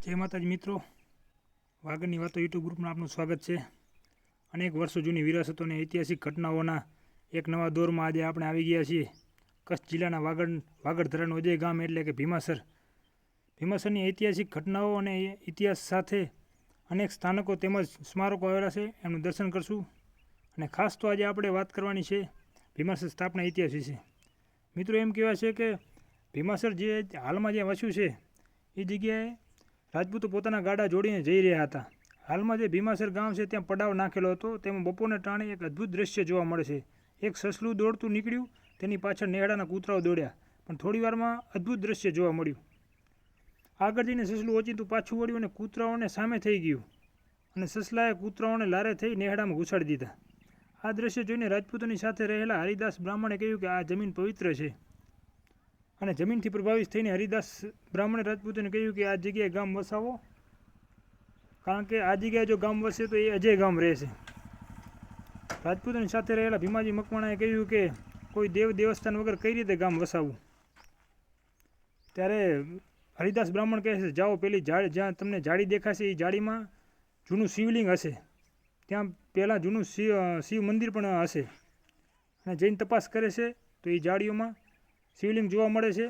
જય માતાજી મિત્રો. વાગડની વાતો યુટ્યુબ ગ્રુપમાં આપનું સ્વાગત છે. અનેક વર્ષો જૂની વિરાસતો અને ઐતિહાસિક ઘટનાઓના એક નવા દોરમાં આજે આપણે આવી ગયા છીએ. કચ્છ જિલ્લાના વાગડ વાગડ ધરણ અજય ગામ એટલે કે ભીમાસર. ભીમાસરની ઐતિહાસિક ઘટનાઓ અને ઇતિહાસ સાથે અનેક સ્થાનકો તેમજ સ્મારકો આવેલા છે, એમનું દર્શન કરશું. અને ખાસ તો આજે આપણે વાત કરવાની છે ભીમાસર સ્થાપના ઇતિહાસ વિશે. મિત્રો એમ કહેવાય છે કે ભીમાસર જે હાલમાં જ્યાં વસ્યું છે, એ જગ્યાએ રાજપૂતો પોતાના ગાડા જોડીને જઈ રહ્યા હતા. હાલમાં જે ભીમાસર ગામ છે ત્યાં પડાવ નાખેલો હતો, તેમાં બપોરને ટાણે એક અદ્ભુત દ્રશ્ય જોવા મળે છે. એક સસલું દોડતું નીકળ્યું, તેની પાછળ નેહડાના કૂતરાઓ દોડ્યા, પણ થોડી વારમાં અદ્ભુત દ્રશ્ય જોવા મળ્યું. આગળ જઈને સસલું ઓચિંતું પાછું વળ્યું અને કૂતરાઓને સામે થઈ ગયું. અને સસલાએ કૂતરાઓને લારે થઈ નેહડામાં ઘૂસાડી દીધા. આ દ્રશ્ય જોઈને રાજપૂતોની સાથે રહેલા હરિદાસ બ્રાહ્મણે કહ્યું કે આ જમીન પવિત્ર છે. અને જમીનથી પ્રભાવિત થઈને હરિદાસ બ્રાહ્મણે રાજપૂતોને કહ્યું કે આ જગ્યાએ ગામ વસાવો. કારણ કે આ જગ્યાએ જો ગામ વસે તો એ અજય ગામ રહેશે. રાજપૂતોની સાથે રહેલા ભીમાજી મકવાણાએ કહ્યું કે કોઈ દેવ દેવસ્થાન વગર કઈ રીતે ગામ વસાવવું ત્યારે હરિદાસ બ્રાહ્મણ કહે છે, જાઓ પેલી ઝાડ, જ્યાં તમને જાળી દેખાશે એ જાળીમાં જૂનું શિવલિંગ હશે. ત્યાં પહેલાં જૂનું શિવ શિવ મંદિર પણ હશે. અને જઈને તપાસ કરે છે, તો એ જાળીઓમાં શિવલિંગ જોવા મળે છે.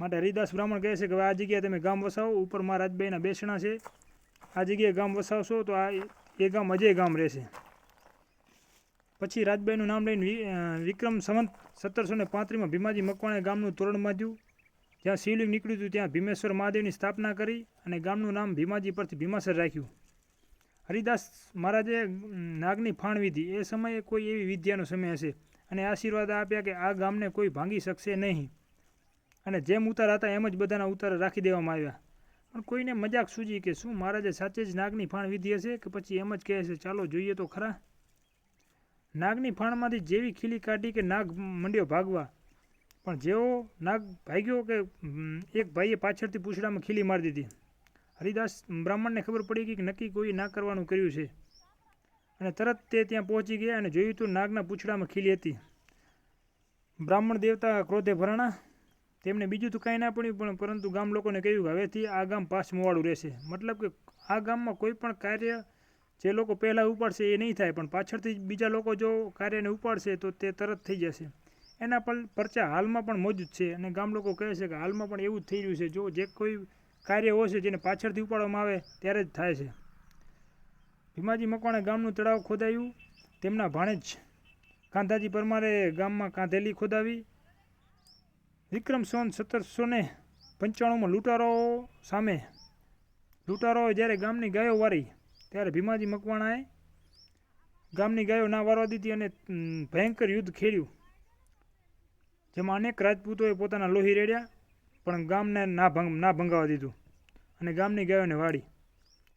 માટે હરિદાસ બ્રાહ્મણ કહે છે કે આ જગ્યાએ તમે ગામ વસાવો, ઉપર મા રાજબાઈના બેસણા છે. આ જગ્યાએ ગામ વસાવશો તો આ એ ગામ અજય ગામ રહેશે. પછી રાજબાઈનું નામ લઈને વિક્રમ સંવંત સત્તરસો ને પાંત્રીસમાં ભીમાજી મકવાણે ગામનું તોરણ બાંધ્યું. જ્યાં શિવલિંગ નીકળ્યું હતું ત્યાં ભીમેશ્વર મહાદેવની સ્થાપના કરી અને ગામનું નામ ભીમાજી પરથી ભીમાસર રાખ્યું. હરિદાસ મહારાજે નાગની ફાણ વિધિ. એ સમયે કોઈ એવી વિદ્યાનો સમય હશે. અને આશીર્વાદ આપ્યા કે આ ગામને કોઈ ભાંગી શકશે નહીં. અને જેમ ઉતાર હતા એમ જ બધાના ઉતાર રાખી દેવામાં આવ્યા. પણ કોઈને મજાક સૂજી કે શું મહારાજે સાચે જ નાગની ફાણ વિધી હશે કે પછી એમ જ કહે છે, ચાલો જોઈએ તો ખરા. નાગની ફાણમાંથી જેવી ખીલી કાઢી કે નાગ મંડ્યો ભાગવા. પણ જેવો નાગ ભાગ્યો કે એક ભાઈએ પાછળથી પૂછડામાં ખીલી મારી દીધી. હરિદાસ બ્રાહ્મણને ખબર પડી ગઈ કે નક્કી કોઈ ના કરવાનું કર્યું છે. અને તરત તે ત્યાં પહોંચી ગયા અને જોયું તો નાગના પૂંછડામાં ખીલી હતી. બ્રાહ્મણ દેવતા ક્રોધે ભરાણા. તેમને બીજું તો કાંઈ ના પડ્યું, પણ પરંતુ ગામ લોકોને કહ્યું કે હવેથી આ ગામ પાછમવાળું રહેશે. મતલબ કે આ ગામમાં કોઈ પણ કાર્ય જે લોકો પહેલાં ઉપાડશે એ નહીં થાય, પણ પાછળથી બીજા લોકો જો કાર્યને ઉપાડશે તો તે તરત થઈ જશે. એના પર પરચા હાલમાં પણ મોજૂદ છે અને ગામ લોકો કહે છે કે હાલમાં પણ એવું જ થઈ રહ્યું છે. જો જે કોઈ કાર્ય હોય છે જેને પાછળથી ઉપાડવામાં આવે, ત્યારે જ થાય છે. ભીમાજી મકવાણા ગામનું તળાવ ખોદાયું. તેમના ભાણેજ કાંધાજી પરમારે ગામમાં કાંધેલી ખોદાવી. વિક્રમ સોન સત્તરસો ને પંચાણુંમાં લૂંટારો સામે લૂંટારોએ જ્યારે ગામની ગાયો વારી, ત્યારે ભીમાજી મકવાણાએ ગામની ગાયો ના વારવા દીધી અને ભયંકર યુદ્ધ ખેડ્યું. જેમાં અનેક રાજપૂતોએ પોતાના લોહી રેડ્યા, પણ ગામને ના ભંગ, ના ભંગાવા દીધું અને ગામની ગાયોને વાળી.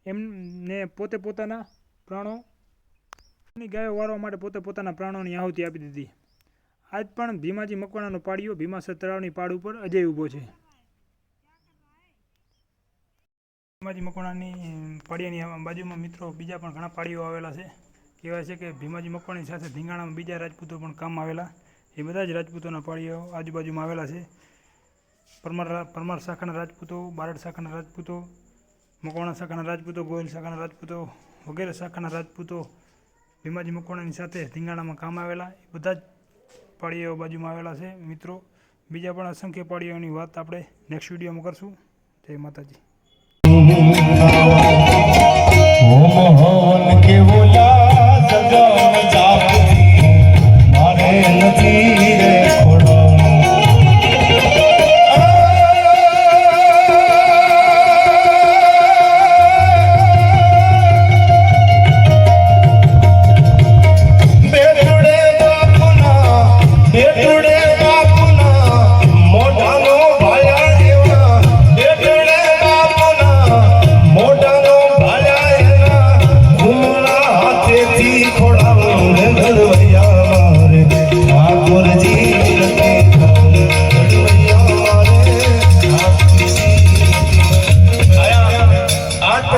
એમને પોતે પોતાના પ્રાણો ની ગાયો વારવા માટે પોતે પોતાના પ્રાણોની આહુતિ આપી દીધી. આજ પણ ભીમાજી મકવાણાનો પાડ્યો ભીમાસર તળાવની પાડ ઉપર અજય ઊભો છે. ભીમાજી મકવાણાની પાળિયાની બાજુમાં મિત્રો બીજા પણ ઘણા પાળીઓ આવેલા છે. કહેવાય છે કે ભીમાજી મકવાણી સાથે ધીંગાણામાં બીજા રાજપૂતો પણ કામ આવેલા. એ બધા જ રાજપૂતોના પાળીઓ આજુબાજુમાં આવેલા છે. પરમાર પરમાર શાખાના રાજપૂતો, બારડ શાખાના રાજપૂતો મકવાણા શાખાના રાજપૂતો, ગોયલ શાખાના રાજપૂતો વગેરે શાખાના રાજપૂતો ભીમાજી મકવાણાની સાથે ધીંગાણામાં કામ આવેલા. એ બધા જ પાળીઓ બાજુમાં આવેલા છે. મિત્રો, બીજા પણ અસંખ્ય પાળીઓની વાત આપણે નેક્સ્ટ વિડીયોમાં કરશું. જય માતાજી. મોહન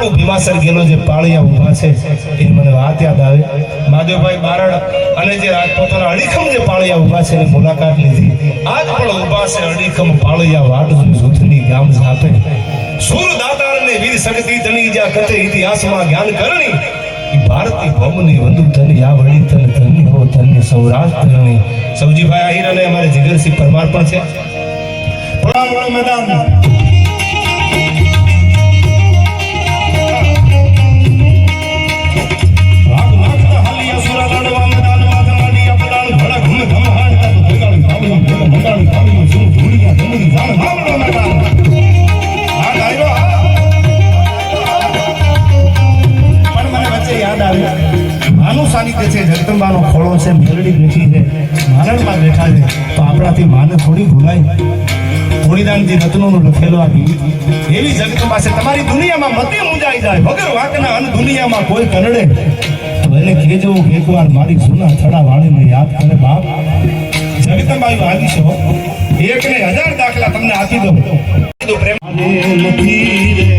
પણ ભીમાસર ગેલો જે પાળિયા ઊભા છે એ મને વાત યાદ આવે. માધવભાઈ બારડ અને જે રાજપોતાના અડીખમ જે પાળિયા ઊભા છે, એની મુલાકાત લીધી. આજ પણ ઊભા છે અડીખમ પાળિયા વાટ જૂથની ગામ સાથે સુર વીર શક્તિ તણી જ્યાં કથે ઇતિહાસમાં જ્ઞાન કરણી ભારતી ભૌમની વંદુ ધની આ વળી તન ધન્ય હો ધન્ય સૌરાષ્ટ્રની સૌજીભાઈ આહિર અને અમારે જીગરસિંહ પરમાર પણ છે. મેદાન. આવ્યું માનું છે જગદંબાનો ખોળો છે મેલડી બેઠી છે મારણમાં બેઠા છે તો આપણાથી માને થોડી ભૂલાય. થોડીદાનજી રત્નોનું લખેલું આ ગીત. એવી જગદંબા છે તમારી દુનિયામાં મતે મુંજાઈ જાય વગર વાકના અન દુનિયામાં કોઈ કરડે. તો એને કહેજો એકવાર મારી જૂના થડા વાળીને યાદ કરે બાપ. જગદંબાઈ આવી છો એક ને હજાર દાખલા તમને આપી દઉં. પ્રેમ. નથી.